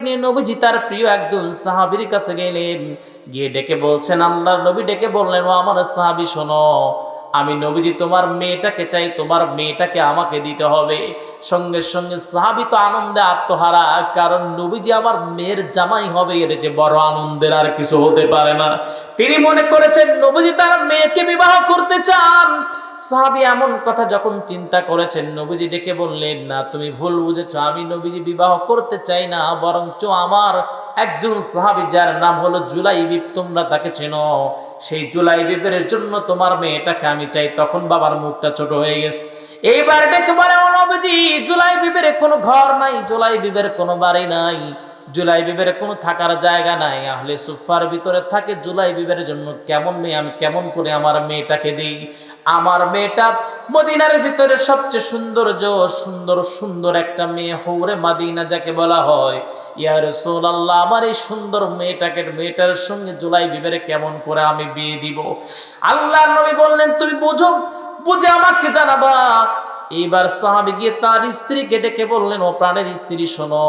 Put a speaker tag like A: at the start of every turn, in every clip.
A: নবীজি তার প্রিয় একজন সাহাবির কাছে গেলেন। গিয়ে ডেকে বলছেন, আল্লাহর নবী ডেকে বললেন, ও আমার সাহাবি, শোনো আমি নবীজি, তোমার মেয়েটাকে চাই, তোমার মেয়েটাকে আমাকে দিতে হবে। সঙ্গে সঙ্গে সাহাবি তো আনন্দে আত্মহারা, কারণ নবীজি আমার মেয়ের জামাই হবে, এর যে বড় আনন্দের আর কিছু হতে পারে না। তিনি মনে করেছেন, নবীজি তার মেয়েকে বিবাহ করতে চান। সাহাবি এমন কথা যখন চিন্তা করেছেন, নবীজি ডেকে বললেন, না, তুমি ভুল বুঝেছ, আমি নবীজি বিবাহ করতে চাই না, বরঞ্চ আমার একজন সাহাবি, যার নাম হলো জুলাইবিব, তোমরা তাকে চেনো। সেই জুলাইবিবের জন্য তোমার মেয়েটাকে আমি চাই, তখন বাবার মুখটা ছোট হয়ে গেছে। এইবার ডেকে বলে অনবজি নবীজি জুলাই বিবের কোনো ঘর নাই জুলাই বিবের কোনো বাড়ি নাই। জুলাই বিবের কোনো থাকার জায়গা নাই। আহলে সুফার ভিতরে থাকে জুলাই বিবের জন্য কেমন মেয়ে? আমি কেমন করে আমার মেয়েটাকে দিই? আমার মেয়েটা মদিনার ভিতরে সবচেয়ে সৌন্দর্য, সুন্দর সুন্দর একটা মেয়ে হৌরে মাদিনা যাকে বলা হয়। ইয়ার সোল আল্লাহ আমার এই সুন্দর মেয়েটাকে, মেয়েটার সঙ্গে জুলাই বিবের কেমন করে আমি বিয়ে দিব? আল্লাহ নবী বললেন, তুমি বুঝো, বুঝে আমাকে জানাবা। এইবার সাহাবি গিয়ে তার স্ত্রীকে ডেকে বললেন, ও প্রাণের স্ত্রী, শোনো,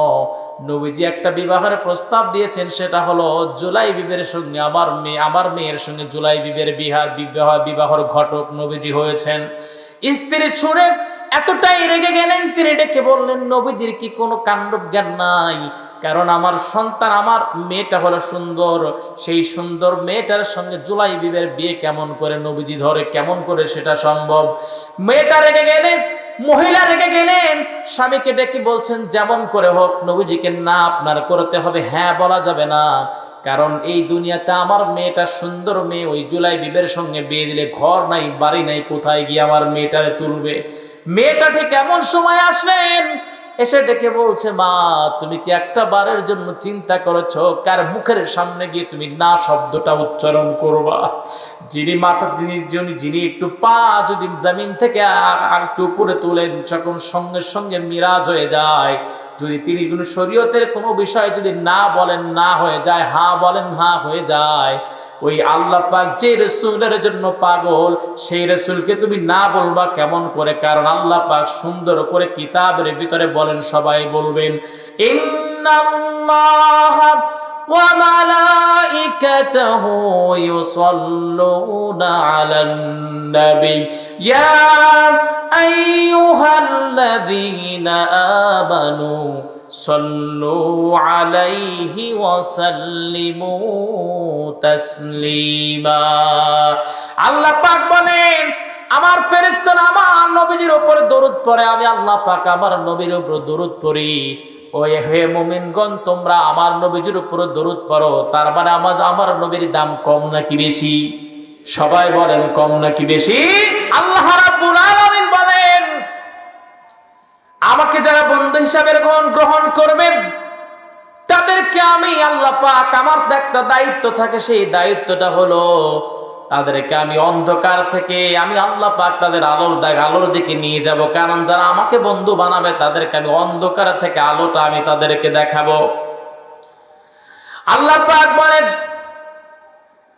A: নবীজি একটা বিবাহের প্রস্তাব দিয়েছেন, সেটা হলো, জুলাই বিবের সঙ্গে আমার মেয়ে, আমার মেয়ের সঙ্গে জুলাই বিবের বিহার বিবাহ, বিবাহর ঘটক নবীজি হয়েছেন। স্ত্রী ছুঁড়ে এতটাই রেগে গেলেন, তিনি ডেকে বললেন, নবীজির কি কোনো কাণ্ড জ্ঞান নাই? কারণ আমার সন্তান, আমার মেয়েটা হলো সুন্দর। সেই সুন্দর মেয়েটার সঙ্গে জুলাই বিবের বিয়ে কেমন করে, নবীজি ধরে কেমন করে সেটা সম্ভব? মেয়েটা রেগে গেলেন, মহিলা রেগে গেলেন, স্বামীকে ডেকে বলছেন, যেমন করে হোক, নবীজিকে না আপনার করতে হবে। হ্যাঁ বলা যাবে না। কারণ এই দুনিয়াতে আমার মেয়েটা সুন্দর মেয়ে, ওই জুলাই বিবের সঙ্গে বিয়ে দিলে ঘর নাই, বাড়ি নাই, কোথায় গিয়ে আমার মেয়েটারে তুলবে? মেয়েটা ঠিক এমন সময় আসলেন এসে ডেকে বলছে, মা, তুমি কি একটা বারের জন্য চিন্তা করেছ? কার মুখের সামনে গিয়ে তুমি না শব্দটা উচ্চারণ করবা? যিনি মাথা, যিনি যিনি একটু পা যদি জমিন থেকে একটু উপরে তোলেন, যখন সঙ্গে সঙ্গে মিরাজ হয়ে যায় যদি তিরিশ গুণ শরীয়তের কোনো বিষয়ে যদি না বলেন না হয়ে যায়, হা বলেন হ্যাঁ হয়ে যায়, ওই আল্লাহ পাক যে রসুলের জন্য পাগল, সেই রসুলকে তুমি না বলবা কেমন করে? কারণ আল্লাহ পাক সুন্দর করে কিতাবের ভিতরে বলেন, সবাই বলবেন ইন্নাল্লাহা وملائكته يصلون على النبي يا أيها الذين آمنوا صلوا عليه وسلموا تسليما আল্লাহ পাক বলেন আমার ফেরেশতারা আমার নবীজির উপরে দরুদ পড়ে আমি আল্লাহ পাক আমার নবীর উপর দরুদ পড়ি ওই হে মুমিনগণ, তোমরা আমার নবীজির উপর দরুদ পড়ো, তার মানে আমার আমার নবীর দাম কম নাকি বেশি? সবাই বলেন, কম নাকি বেশি? আল্লাহ রাব্বুল আলামিন বলেন, আমাকে যারা বন্ধু হিসাবে গ্রহণ গ্রহণ করবেন, তাদেরকে আমি আল্লাহ পাক আমার একটা দায়িত্ব থাকে, সেই দায়িত্বটা হলো তাদেরকে আমি অন্ধকার থেকে আমি আল্লাহ পাক তাদের আলোর দাগ, আলোর দিকে নিয়ে যাব। কারণ যারা আমাকে বন্ধু বানাবে, তাদেরকে আমি অন্ধকার থেকে আলোটা আমি তাদেরকে দেখাবো। আল্লাহ পাক বলেন,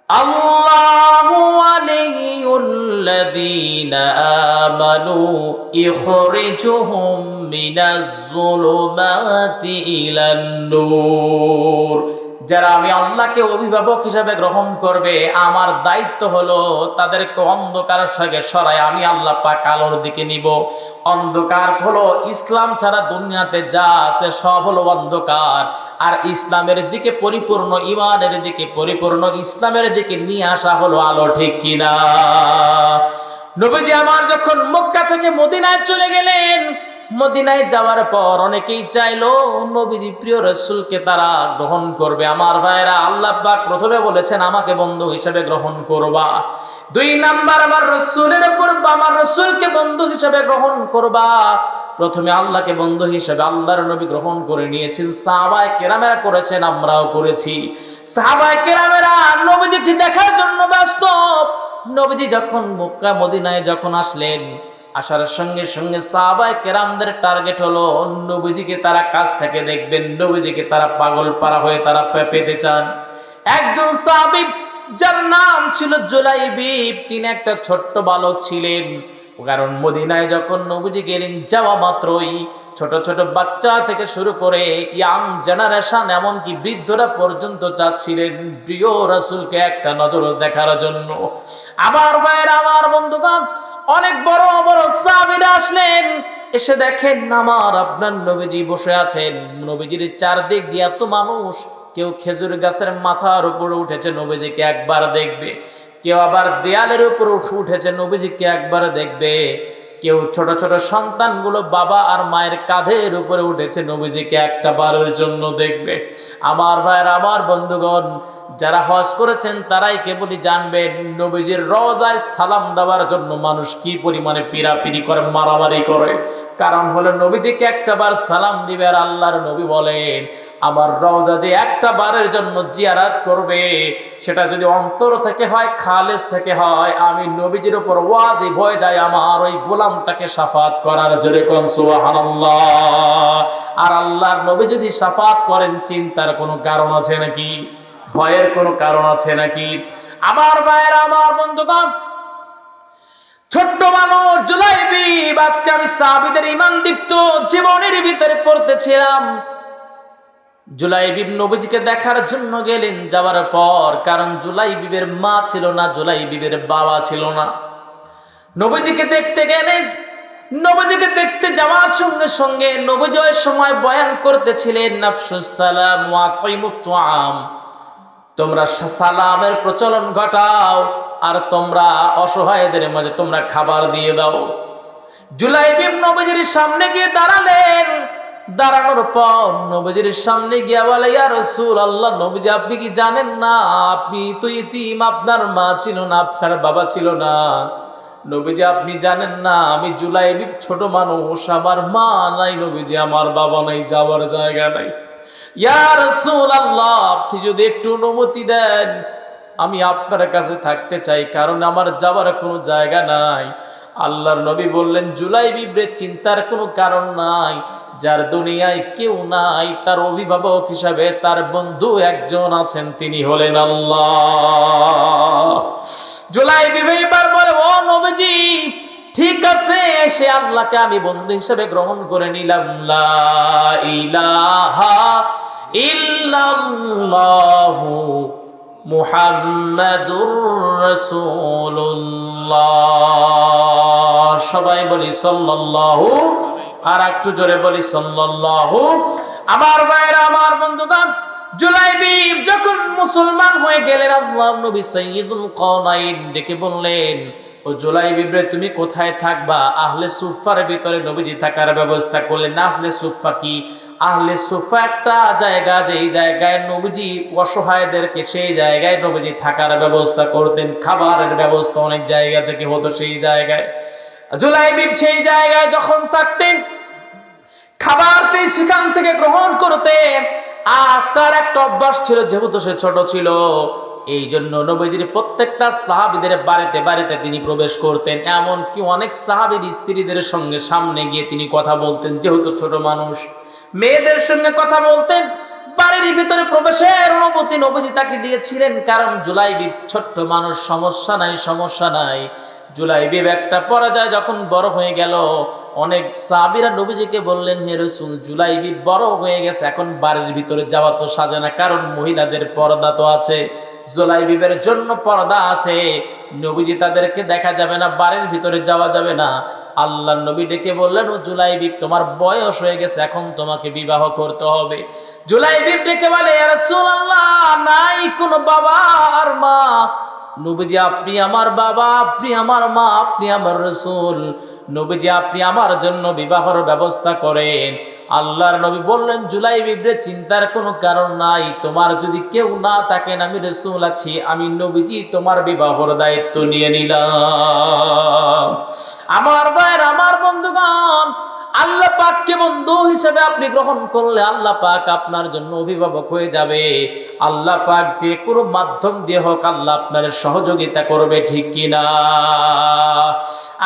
A: আল্লাহু আলাইহিল্লাযীনা আমানু ইখরিজুহুম মিনাজ জুলুমাতি ইলান নূর যারা আমি আল্লাহকে অভিভাবক হিসাবে গ্রহণ করবে, আমার দায়িত্ব হলো তাদেরকে অন্ধকার সঙ্গে সরাই, আমি আল্লাহ পাক আলোর দিকে নিব। অন্ধকার হলো ইসলাম ছাড়া দুনিয়াতে যা আছে সব হলো অন্ধকার। আর ইসলামের দিকে পরিপূর্ণ, ইমানের দিকে পরিপূর্ণ, ইসলামের দিকে নিয়ে আসা হলো আলো, ঠিক কিনা নবীজি আমার যখন মক্কা থেকে মদিনায় চলে গেলেন মদিনায় যাওয়ার পর অনেকেই চাইলো, নবীজি, প্রিয় রসুলকে তারা গ্রহণ করবে। আমার ভাইরা আল্লাহ প্রথমে বলেছেন, আমাকে বন্ধু হিসেবে গ্রহণ করবা। দুই নাম্বার, আমার রসুলের উপর আমার রসুলকে বন্ধু হিসেবে গ্রহণ করবা। প্রথমে আল্লাহকে বন্ধু হিসেবে আল্লাহর নবী গ্রহণ করে নিয়েছেন। সাহাবায় কেরামেরা করেছেন, আমরাও করেছি। সাহাবায় কেরামেরা নবীজিকে দেখার জন্য ব্যস্ত। নবীজি যখন মক্কা, মদিনায় যখন আসলেন আসার সঙ্গে সঙ্গে সাহাবায় কেরামদের টার্গেট হলো, নবীজিকে তারা কাছ থেকে দেখবেন, নবীজিকে তারা পাগল পারা হয়ে তারা পেতে চান। একজন সাহাবি যার নাম ছিল জুলাইবিব, তিনি একটা ছোট্ট বালক ছিলেন। কারণ মদিনায় যখন নবুজি গেলেন, যাওয়া মাত্রই ছোট ছোট বাচ্চা থেকে শুরু করে ইয়াং জেনারেশন, এমনকি বৃদ্ধরা পর্যন্ত চাচ্ছিলেন প্রিয় রাসূলকে একটা নজর দেখার জন্য। আমার ভাইয়ের, আমার বন্ধুগণ অনেক বড় বড় সাহাবীরা আসলেন, এসে দেখেন আমার আপনার নবীজি বসে আছেন। নবীজির চারদিক দিয়ে এত মানুষ, কেউ খেজুর গাছের মাথার উপরে উঠেছে, নবীজিকে একবার দেখবে। কেউ আবার দেয়ালের উপর উঠে উঠেছে, নবীজিকে একবার দেখবে। কেউ ছোট ছোট সন্তানগুলো বাবা আর মায়ের কাঁধের উপরে উঠেছে, নবীজিকে একটা বারের জন্য দেখবে। আমার ভাইয়ের, আমার বন্ধুগণ, যারা হজ করেছেন তারাই কেবলই জানবে নবীজির রওজায় সালাম দেওয়ার জন্য মানুষ কি পরিমাণে পিরাপিরি করে, মারামারি করে। কারণ হলো নবীজিকে একটা বার সালাম দিবে আর আল্লাহর নবী বলেন আমার রওজা যে একটা বারের জন্য জিয়ারাত করবে, সেটা যদি অন্তর থেকে হয়, খালেস থেকে হয়, আমি নবীজির উপর ওয়াজি ভয় যায় আমার ওই গোলামটাকে সাফাত করার জোরে আর আল্লাহর নবী যদি সাফাত করেন, চিন্তার কোনো কারণ আছে নাকি? ভয়ের কোনো কারণ আছে নাকি? আমার ভাইয়ের, আমার বন্ধুগণ, ছোট্ট মানুষ জুলাইবি, আজকে আমি সাহাবিদের ইমান দীপ্ত জীবনের ভিতরে পড়তেছিলাম। জুলাইবিব নবীজিকে দেখার জন্য গেলেন, যাওয়ার পর, কারণ জুলাইবিবের মা ছিল না জুলাইবিবের বাবা ছিল না। নবীজিকে দেখতে গেলেন, নবীজিকে দেখতে যাওয়ার সঙ্গে সঙ্গে নবীজি ওই সময় বয়ান করতেছিলেন নাফসুস সালাম ওয়া তাইমুত তুআম তোমরা সালামের প্রচলন ঘটাও, আর তোমরা অসহায়দের মাঝে তোমরা খাবার দিয়ে দাও। জুলাইবিব নবীজির সামনে গিয়ে দাঁড়ালেন দাঁড়ানোর পর নবজির সামনে গিয়া বলে, ইয়া রসুল আল্লাহ নবজি, আপনি কি জানেন না? আপনি তো ইতিম, আপনার মা ছিল না, আপনার বাবা ছিল না। নবীজি, আপনি জানেন না, আমি জুলাইবি ছোট মানুষ, আমার মা নাই নবীজি, আমার বাবা নাই, যাওয়ার জায়গা নাই। ইয়া রসুল আল্লাহ আপনি যদি একটু অনুমতি দেন, আমি আপনার কাছে থাকতে চাই, কারণ আমার যাওয়ার কোনো জায়গা নাই। আল্লাহর নবী বললেন, জুলাই বিব্রে চিন্তার কোনো কারণ নাই। যার দুনিয়ায় কেউ নাই, তার অভিভাবক হিসাবে তার বন্ধু একজন আছেন, তিনি হলেন আল্লাহ। জুলাই ঠিক আছে, সে আল্লাহকে আমি বন্ধু হিসেবে গ্রহণ করে নিলাম। লা ইলাহা ইল্লাল্লাহু মুহাম্মাদুর রাসূলুল্লাহ। সবাই বলি সাল্লাল্লাহু, আর একটু জোরে বলি সাল্লাল্লাহু। আমার ভাইরা, আমার বন্ধুগণ জুলাইবি যখন মুসলমান হয়ে গেলেন, আল্লাহর নবী সাইয়্যিদুল কওনাইন ডেকে বললেন, ও জুলাইবি রে, তুমি কোথায় থাকবা? আহলে সুফার ভিতরে নবীজি থাকার ব্যবস্থা করলেন। আহলে সুফা কি? আহলে সোফা একটা জায়গা, যেই জায়গায় নবীজি অসহায়দেরকে সেই জায়গায় নবীজি থাকার ব্যবস্থা করতেন, খাবারের ব্যবস্থা অনেক জায়গা থেকে হতো সেই জায়গায়। জুলাইবিব সেই জায়গায় যখন থাকতেন, খাবার তিনি সেখান থেকে গ্রহণ করতেন, আর তার একটা অভ্যাস ছিল, যেহেতু সে ছোট ছিল এই জন্য নবীজির প্রত্যেকটা সাহাবিদের বাড়িতে বাড়িতে তিনি প্রবেশ করতেন। এমনকি অনেক সাহাবির স্ত্রীদের সঙ্গে সামনে গিয়ে তিনি কথা বলতেন, যেহেতু ছোট মানুষ। মেয়েদের সঙ্গে কথা বলতেন, বাড়ির ভিতরে প্রবেশের অনুমতি নবীজি তাকে দিয়েছিলেন, কারণ জুলাই ছোট্ট মানুষ, সমস্যা নাই সমস্যা নাই। জুলাই বিব একটা পরাজয় যখন বড় হয়ে গেল, অনেক সাবিরা নবীজিকে বললেন, হে রসুল, জুলাই বিব বড় হয়ে গেছে, এখন বাড়ির ভিতরে যাওয়া তো সাজে না, কারণ মহিলাদের পর্দা তো আছে, জুলাই বিবের জন্য পর্দা আছে, নবীজি তাদেরকে দেখা যাবে না, বাড়ির ভিতরে যাওয়া যাবে না। আল্লাহ নবী ডেকে বললেন, ও জুলাই বিব, তোমার বয়স হয়ে গেছে, এখন তোমাকে বিবাহ করতে হবে। জুলাই বিব ডেকে বলে আল্লাহ নাই কোনো বাবা আর মা নবীজি আপনি আমার বাবা আপনি আমার মা আপনি আমার রসুল। নবীজি, আপনি আমার জন্য বিবাহর ব্যবস্থা করেন। আল্লাহর নবী বললেন, জুলাই বিব্রে চিন্তার কোনো কারণ নাই। তোমার যদি কেউ না থাকেন, আমি রসুল আছি, আমি নবীজি, তোমার বিবাহর দায়িত্ব নিয়ে নিলাম। আমার ভাইয়ের, আমার বন্ধুগণ, আল্লাহ পাককে বন্ধু হিসেবে আপনি গ্রহণ করলে আল্লাহ পাক আপনার জন্য অভিভাবক হয়ে যাবে। আল্লাহ পাক যে কোনো মাধ্যম দিয়ে হোক, আল্লাহ আপনার সহযোগিতা করবে, ঠিক কিনা?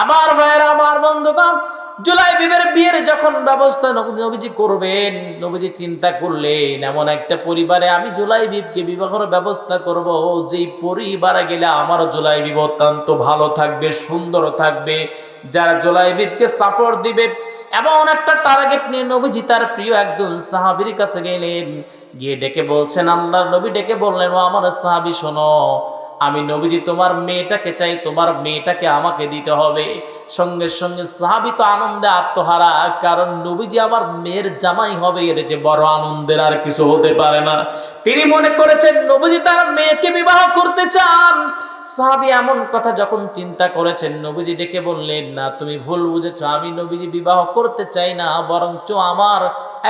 A: আমার ভাইয়ের, আমার বন্ধুগণ, জুলাই বিবের বিয়ের যখন ব্যবস্থা নব- নবীজি করবেন, নবীজি চিন্তা করলেন, এমন একটা পরিবারে আমি জুলাই বিবকে বিবাহের ব্যবস্থা করব, যেই পরিবারে গেলে আমারও জুলাই বিব অত্যন্ত ভালো থাকবে, সুন্দর থাকবে, যারা জুলাই বিবকে সাপোর্ট দিবে, এমন একটা টার্গেট নিয়ে নবীজি তার প্রিয় একজন সাহাবির কাছে গেলেন, গিয়ে ডেকে বলছেন, আল্লাহর নবী ডেকে বললেন, ও আমার সাহাবি শোনো আমি নবীজি, তোমার মেয়েটাকে চাই, তোমার মেয়েটাকে আমাকে দিতে হবে। সঙ্গে সঙ্গে সাহাবি তো আনন্দে আত্মহারা, কারণ নবীজি আমার মেয়ের জামাই হবে, এর যে বড় আনন্দের আর কিছু হতে পারে না। তিনি মনে করেছেন, নবীজি তার মেয়েকে বিবাহ করতে চান। সাহাবি এমন কথা যখন চিন্তা করেছেন, নবীজি ডেকে বললেন, না, তুমি ভুল বুঝেছ, আমি নবীজি বিবাহ করতে চাই না, বরঞ্চ আমার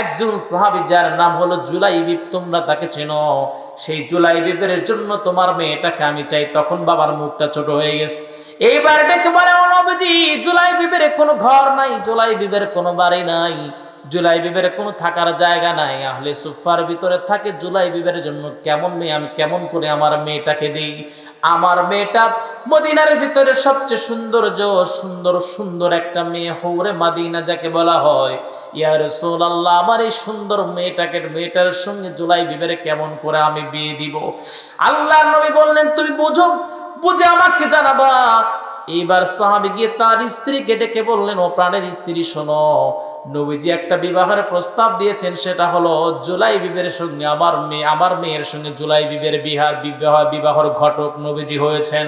A: একজন সাহাবি, যার নাম হলো জুলাইবিব তোমরা তাকে চেনো। সেই জুলাইবিবের জন্য তোমার মেয়েটাকে আমি চাই, তখন বাবার মুখটা ছোট হয়ে গেছে। এইবার ডেকে বলে অনবজি নবীজি জুলাই বিবের কোনো ঘর নাই জুলাই বিবের কোনো বাড়ি নাই। জুলাই বিবের কোনো থাকার জায়গা নাই। আহলে সুফার ভিতরে থাকে জুলাই বিবের জন্য কেমন মেয়ে? আমি কেমন করে আমার মেয়েটাকে দিই? আমার মেয়েটা মদিনার ভিতরে সবচেয়ে সৌন্দর্য, সুন্দর সুন্দর একটা মেয়ে হৌরে মাদিনা যাকে বলা হয়। ইয়ার সোল আল্লাহ আমার এই সুন্দর মেয়েটাকে, মেয়েটার সঙ্গে জুলাই বিবের কেমন করে আমি বিয়ে দিব? আল্লাহ নবী বললেন, তুমি বুঝো, বুঝে আমাকে জানাবা। এইবার সাহাবি গিয়ে তার স্ত্রীকে ডেকে বললেন, ও প্রাণের স্ত্রী, শোনো, নবীজি একটা বিবাহের প্রস্তাব দিয়েছেন, সেটা হলো, জুলাই বিবের সঙ্গে আমার মেয়ে, আমার মেয়ের সঙ্গে জুলাই বিবের বিহার বিবাহ, বিবাহর ঘটক নবীজি হয়েছেন।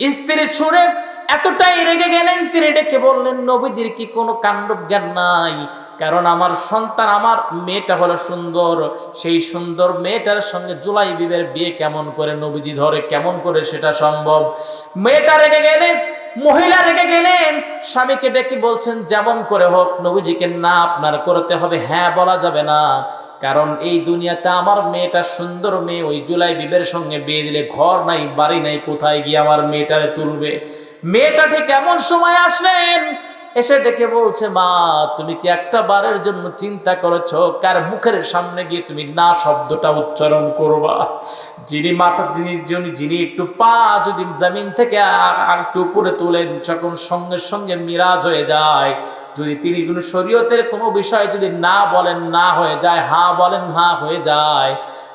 A: স্ত্রী ছুঁড়ে এতটাই রেগে গেলেন, তিনি ডেকে বললেন, নবীজির কি কোনো কাণ্ড জ্ঞান নাই? কারণ আমার সন্তান, আমার মেয়েটা হলো সুন্দর। সেই সুন্দর মেয়েটার সঙ্গে জুলাই বিবের বিয়ে কেমন করে, নবীজি ধরে কেমন করে সেটা সম্ভব? মেয়েটা রেগে গেলেন, মহিলা রেগে গেলেন, স্বামীকে ডেকে বলছেন, যেমন করে হোক, নবীজিকে না আপনার করতে হবে। হ্যাঁ বলা যাবে না। কারণ এই দুনিয়াতে আমার মেয়েটা সুন্দর মেয়ে, ওই জুলাই বিবের সঙ্গে বিয়ে দিলে ঘর নাই, বাড়ি নাই, কোথায় গিয়ে আমার মেয়েটারে তুলবে? মেয়েটা ঠিক এমন সময় আসলেন এসে ডেকে বলছে, মা, তুমি কি একটা বারের জন্য চিন্তা করেছ? কার মুখের সামনে গিয়ে তুমি না শব্দটা উচ্চারণ করবা? যিনি মাথা, যিনি যিনি যিনি একটু পা যদি জমিন থেকে একটু উপরে তোলেন, যখন সঙ্গে সঙ্গে মিরাজ হয়ে যায় যদি তিরিশ গুণ শরীয়তের কোনো বিষয়ে যদি না বলেন না হয়ে যায়, হা বলেন হ্যাঁ হয়ে যায়,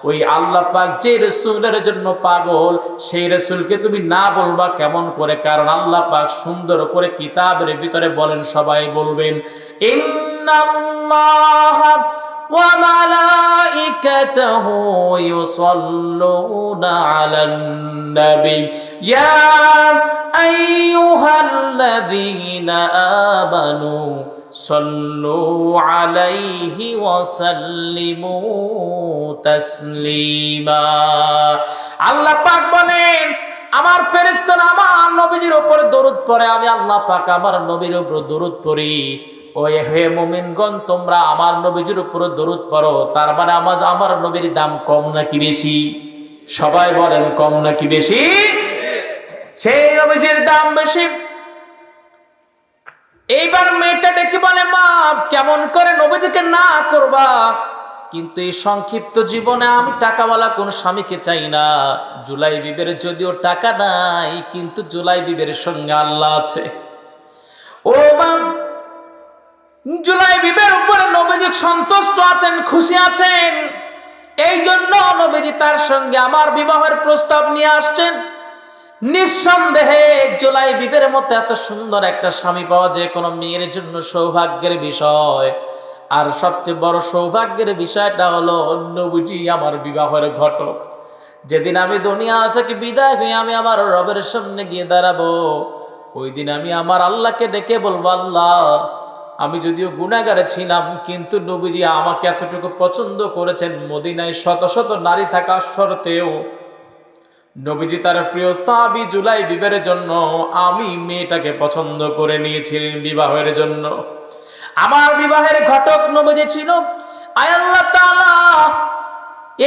A: ওই আল্লাহ পাক যে রসুলের জন্য পাগল, সেই রসুলকে তুমি না বলবা কেমন করে? কারণ আল্লাহ পাক সুন্দর করে কিতাবের ভিতরে বলেন, সবাই বলবেন ইন্নাল্লাহ وملائكته يصلون على النبي يا أيها الذين آمنوا صلوا عليه وسلموا تسليما আল্লাহ পাক বলেন আমার ফেরেশতারা আমার নবীজির উপর দরুদ পড়ে আমি আল্লাহ পাক আমার নবীর উপর দরুদ পড়ি ওই হে মুমিনগণ, তোমরা আমার নবীজির উপর দরুদ পড়ো, তার মানে আমার আমার নবীর দাম কম নাকি বেশি? সবাই বলেন কম নাকি বেশি? সেই নবীজির দাম বেশি। এইবার মেয়েটা ডেকে বলে, মা, কেমন করে নবীজিকে না করবা? কিন্তু এই সংক্ষিপ্ত জীবনে আমি টাকাওয়ালা কোন স্বামীকে চাই না। জুলাই বিবের যদিও টাকা নাই, কিন্তু জুলাই বিবের সঙ্গে আল্লাহ আছে। ও মা জুলাই বিবের উপরে নবীজি সন্তুষ্ট আছেন, খুশি আছেন। এই জন্য নবীজি তার সঙ্গে আমার বিবাহের প্রস্তাব নিয়ে আসছেন। নিঃসন্দেহে জুলাই বিবের মতো এত সুন্দর একটা স্বামী পাওয়া যে কোনো মেয়ের জন্য সৌভাগ্যের বিষয়। আর সবচেয়ে বড় সৌভাগ্যের বিষয়টা হলো নবীজি আমার বিবাহের ঘটক। যেদিন আমি দুনিয়া থেকে বিদায় হয়ে আমি আমার রবের সামনে গিয়ে দাঁড়াবো, ওই দিন আমি আমার আল্লাহকে ডেকে বলব, আল্লাহ আমি যদিও গুণাগারে ছিলাম, কিন্তু নবীজি আমাকে এতটুকু পছন্দ করেছেন, মদিনায় শত শত নারী থাকা সত্ত্বেও। নবীজি তার প্রিয় সাবি জুলাই বিবের জন্য আমি মেয়েটাকে পছন্দ করে নিয়েছিলেন বিবাহের জন্য। আমার বিবাহের ঘটক নবীজি ছিল আয় আল্লাহ তাআলা।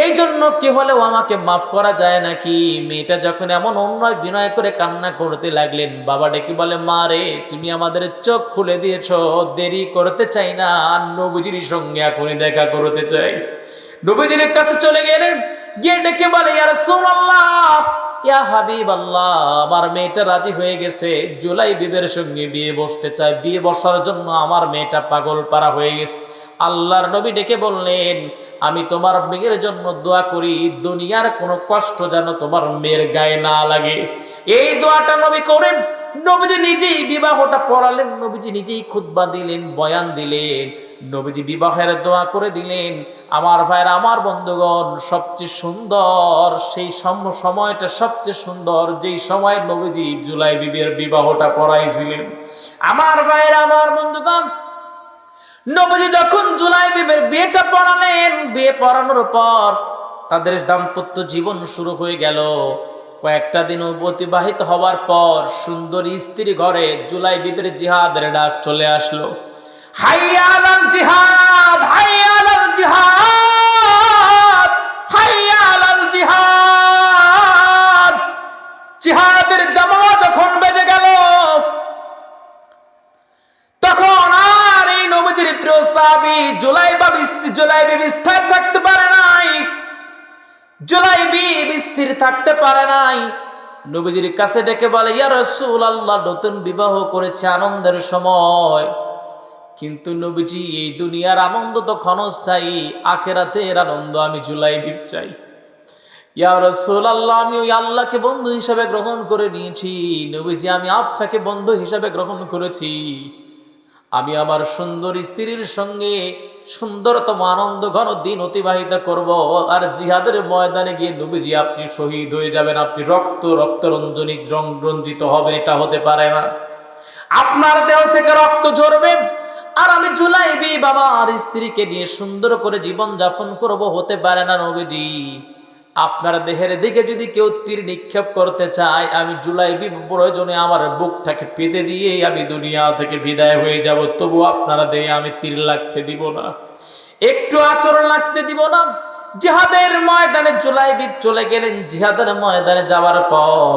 A: এই জন্য কি হলেও আমাকে মাফ করা যায় নাকি? মেয়েটা যখন এমন অন্যায় বিনয় করে কান্না করতে লাগলেন, বাবা ডেকে বলে, মা রে, তুমি আমাদের চোখ খুলে দিয়েছ, দেরি করতে চাই না। নবীজির সঙ্গে এখনই দেখা করতে চাই। নবীজির কাছে চলে গেলেন, গিয়ে ডেকে বলে ইয়ার রাসূলুল্লাহ, ইয়া হাবিব আল্লাহ আমার মেয়েটা রাজি হয়ে গেছে। জুলাই বিবের সঙ্গে বিয়ে বসতে চায় বিয়ে বসার জন্য আমার মেয়েটা পাগল পারা হয়ে গেছে। আল্লাহর নবী ডেকে বললেন, আমি তোমার মেয়ের জন্য দোয়া করি, দুনিয়ার কোনো কষ্ট যেন তোমার মেয়ের গায়ে না লাগে। এই দোয়াটা নবী করেন। নবীজি নিজেই বিবাহটা পড়ালেন, নবীজি নিজেই খুতবা দিলেন, বয়ান দিলেন, নবীজি বিবাহের দোয়া করে দিলেন। আমার ভাইয়ের, আমার বন্ধুগণ, সবচেয়ে সুন্দর, সেই সম- সময়টা সবচেয়ে সুন্দর, যেই সময় নবীজি জুলাই বিবির বিবাহটা পড়াইছিলেন। আমার ভাইয়ের, আমার বন্ধুগণ নবীজি যখন জুলাই বিবের বিয়েটা পড়ালেন, বিয়ে পড়ানোর পর তাদের দাম্পত্য জীবন শুরু হয়ে গেল। কয়েকটা দিন অতিবাহিত হওয়ার পর সুন্দরী স্ত্রী ঘরে জুলাই বিবের জিহাদের ডাক চলে আসলো। হাইয়াল জিহাদ হাইয়াল জিহাদ! স্থির থাকতে পারে নাই। নবীজির কাছে ডেকে বলে, ইয়া রসুল আল্লাহ নতুন বিবাহ করেছে আনন্দের সময়। কিন্তু নবীজি, এই দুনিয়ার আনন্দ তো ক্ষণস্থায়ী, আখেরাতের আনন্দ আমি জুলাই বিপ চাই। ইয়া রসুল আল্লাহ আমি ওই আল্লাহকে বন্ধু হিসাবে গ্রহণ করে নিয়েছি। নবীজি, আমি আপনাকে বন্ধু হিসাবে গ্রহণ করেছি। আমি আমার সুন্দর স্ত্রীর সঙ্গে সুন্দরতম আনন্দ ঘন দিন অতিবাহিত করব। আর জিহাদের ময়দানে গিয়ে নবীজি আপনি শহীদ হয়ে যাবেন। আপনি রক্ত রক্ত রঞ্জনী রং রঞ্জিত হবেন, এটা হতে পারে না। আপনার দেহ থেকে রক্ত ঝরবে। আর আমি জুলাইবি বাবার স্ত্রীকে নিয়ে সুন্দর করে জীবন যাপন করব, হতে পারে না নবীজি। আপনার দেহের দিকে যদি কেউ তীর নিক্ষেপ করতে চায়, আমি জুলাইবি প্রয়োজনে আমার বুকটাকে পেতে দিয়ে আমি দুনিয়া থেকে বিদায় হয়ে যাব। তবু আপনারা দেহে আমি তীর লাগতে দিব না। একটু আচরণ লাগতে দিব না। জিহাদের ময়দানে জুলাই জুলাইবি চলে গেলেন। জিহাদের ময়দানে যাওয়ার পর,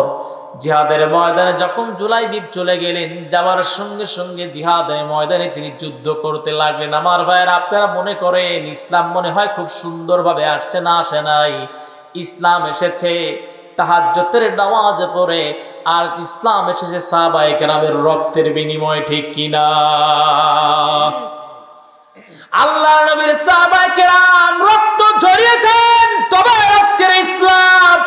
A: জিহাদের ময়দানে যখন জুলাই জুলাইবিব চলে গেলেন, যাওয়ার সঙ্গে সঙ্গে জিহাদের ময়দানে তিনি যুদ্ধ করতে লাগলেন। আমার ভাইয়ের, আপনারা মনে করেন, ইসলাম মনে হয় খুব সুন্দরভাবে আসছে না আসে নাই? ইসলাম এসেছে তাহাজ্জতের নামাজ পড়ে, আর ইসলাম এসেছে সাহাবায়ে কেরামের রক্তের বিনিময়, ঠিক কিনা? আল্লাহ নবীর সাহাবায়ে কেরাম রক্ত ঝরিয়েছেন, তবে আজকের ইসলাম,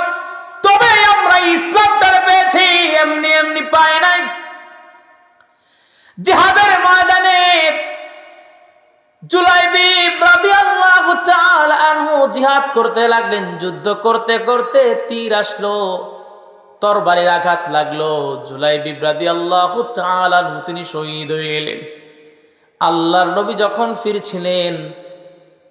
A: তবে আমরা ইসলামটা পেয়েছি, এমনি এমনি পায় নাই। জিহাদের ময়দানে জিহাদ করতে লাগলেন, যুদ্ধ করতে করতে তীর আসলো, তরবারির আঘাত লাগল। জুলাইবি রাদিয়াল্লাহু তাআলা আনহু তিনি শহীদ হয়ে গেলেন। আল্লাহর নবী যখন ফিরছিলেন,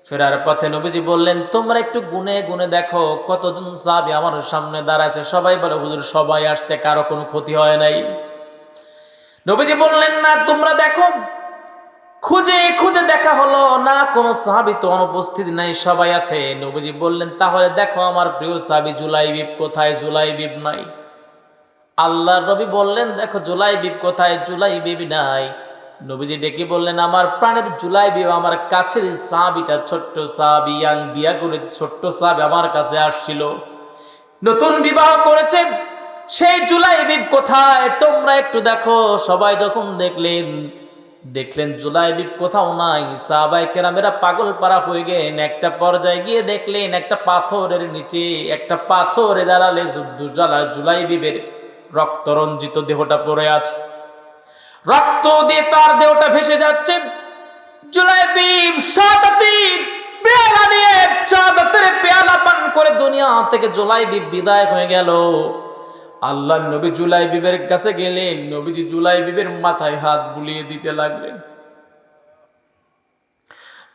A: ফেরার পথে নবীজি বললেন, তোমরা একটু গুনে গুনে দেখো, কতজন সাহাবী আমার সামনে দাঁড়াচ্ছে সবাই বলে, হুজুর, সবাই আসতে কারও কোনো ক্ষতি হয় নাই। নবীজি বললেন, না, তোমরা দেখো খুঁজে খুঁজে দেখা হলো, না, কোনো সাহাবি তো অনুপস্থিত নাই, সবাই আছে। নবীজি বললেন, তাহলে দেখো আমার প্রিয় সাহাবি জুলাইবিব কোথায় জুলাইবিব নাই? আল্লাহর নবী বললেন, দেখো জুলাইবিব কোথায় জুলাইবিব নাই। নবীজি ডেকে বললেন, আমার প্রাণের জুলাইবিব আমার কাছের সাহাবিটা ছোট্ট সাহাবি, ইয়াং বিয়া করে ছোট্ট সাহাবি আমার কাছে আসছিল। নতুন বিবাহ করেছে, সেই জুলাইবিব কোথায়? তোমরা একটু দেখো। সবাই যখন দেখলেন দেখলেন জুলাইবিব কোথাও নাই সাহাবাই কেরামেরা পাগল পাড়া হয়ে গেলেন। একটা পর্যায়ে গিয়ে দেখলেন একটা পাথরের নিচে, একটা পাথরের আড়ালে দুর্জালার জুলাইবিবের রক্তরঞ্জিত দেহটা পড়ে আছে। রক্ত দিয়ে তার দেহটা ভেসে যাচ্ছে। জুলাইবিব সাদাতি পেয়ালা নিয়ে সাদাতের পেয়ালা পান করে দুনিয়া থেকে জুলাইবিব বিদায় হয়ে গেল। আল্লাহ নবী জুলাই বিবের কাছে গেলেন, নবীজি জুলাই বিবের মাথায় হাত বুলিয়ে দিতে লাগলেন।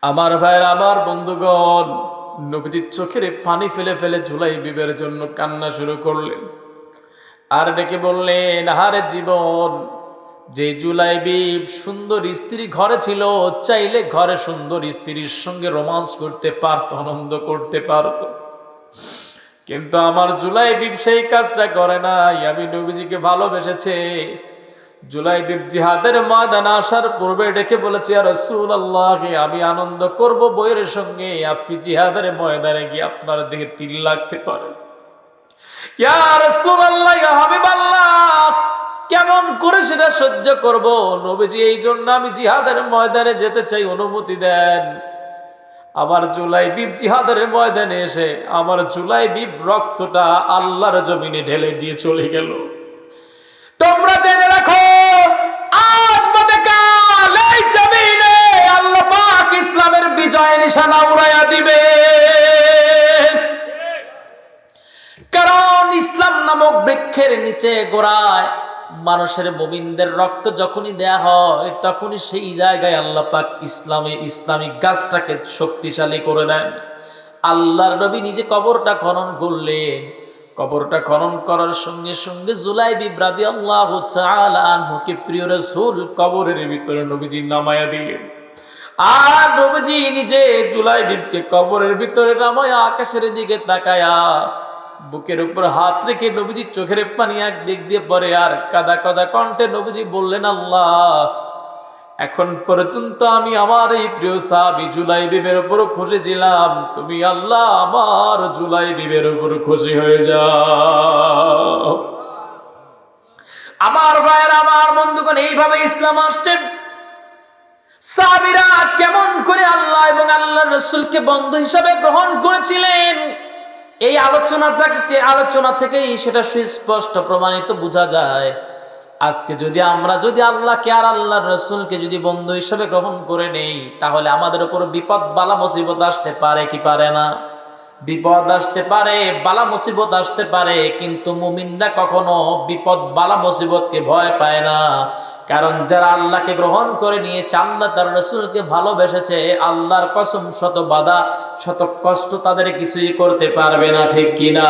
A: আমার ভাইয়ের, আমার বন্ধুগণ নবীজির চোখের পানি ফেলে ফেলে জুলাই বিবের জন্য কান্না শুরু করলেন। আর ডেকে বললেন হারে জীবন, যে জুলাই বিব সুন্দর স্ত্রী ঘরে ছিল, চাইলে ঘরে সুন্দর স্ত্রীর সঙ্গে রোমান্স করতে পারত, আনন্দ করতে পারত। কিন্তু আমার জুলাই বিব সেই কাজটা করে নাই। আমি নবীজিকে ভালোবেসেছে। জুলাই বিব জিহাদের ময়দান আসার পূর্বে ডেকে বলেছে আর রসুল আল্লাহকে আমি আনন্দ করব বইয়ের সঙ্গে। আপনি জিহাদের ময়দানে গিয়ে আপনার দেখে তিল লাগতে পারে। কেমন করে সেটা সহ্য করব? নবীজি এই জন্য আমি জিহাদের ময়দানে যেতে চাই, অনুমতি দেন। আমার জুলাই বিপ জিহাদের ময়দানে এসে আমার জুলাই বিপ রক্তটা আল্লাহর জমিনে ঢেলে দিয়ে চলে গেল। তোমরা জেনে রাখো ইসলামের বিজয় নিশানা উড়াইয়া দিবে কারণ ইসলাম নামক বৃক্ষের নিচে গোড়ায় মানুষের মোমিনদের রক্ত যখনই দেয়া হয়, তখনই সেই জায়গায় আল্লাহ পাক ইসলামে, ইসলামিক গাছটাকে শক্তিশালী করে দেন। আল্লাহর নবী নিজে কবরটা খনন করলেন। কবরটা খনন করার সঙ্গে সঙ্গে জুলাই বিব্রাদি আল্লাহ আনহুকে প্রিয় রসুল কবরের ভিতরে নবীজি নামায়া দিলেন। আর নবীজি নিজে জুলাই বিবকে কবরের ভিতরে নামায়া আকাশের দিকে তাকায়া বুকের উপর হাত রেখে নবীজি চোখের পানি এক দিক দিয়ে পরে আর কাদা কাদা কণ্ঠে নবীজি বললেন, আল্লাহ, এখন পর্যন্ত আমি আমার এই প্রিয় সাহাবি জুলাই বিবের উপর খুশি ছিলাম। তুমি আল্লাহ আমার জুলাই বিবের উপর খুশি হয়ে যাও। আমার ভাইয়ের, আমার বন্ধুগণ, এইভাবে ইসলাম আসছে। সাহাবিরা কেমন করে আল্লাহ এবং আল্লাহ রসুলকে বন্ধু হিসাবে গ্রহণ করেছিলেন? এই আলোচনা থাকতে আলোচনা থেকেই সেটা সুস্পষ্ট প্রমাণিত বোঝা যায়। আজকে যদি আমরা, যদি আল্লাহকে আর আল্লাহ রসুলকে যদি বন্ধু হিসেবে গ্রহণ করে নেই, তাহলে আমাদের উপর বিপদ বালা মুসিবত আসতে পারে কি পারে না? বিপদ আসতে পারে, বালা মুসিবত আসতে পারে, কিন্তু মুমিনরা কখনো বিপদ, বালা মুসিবতকে ভয় পায় না। কারণ যারা আল্লাহকে গ্রহণ করে নিয়েছে, আল্লাহ তার রসুলকে ভালোবেসেছে, আল্লাহর কসম শত বাধা, শত কষ্ট তাদের কিছুই করতে পারবে না, ঠিক কিনা?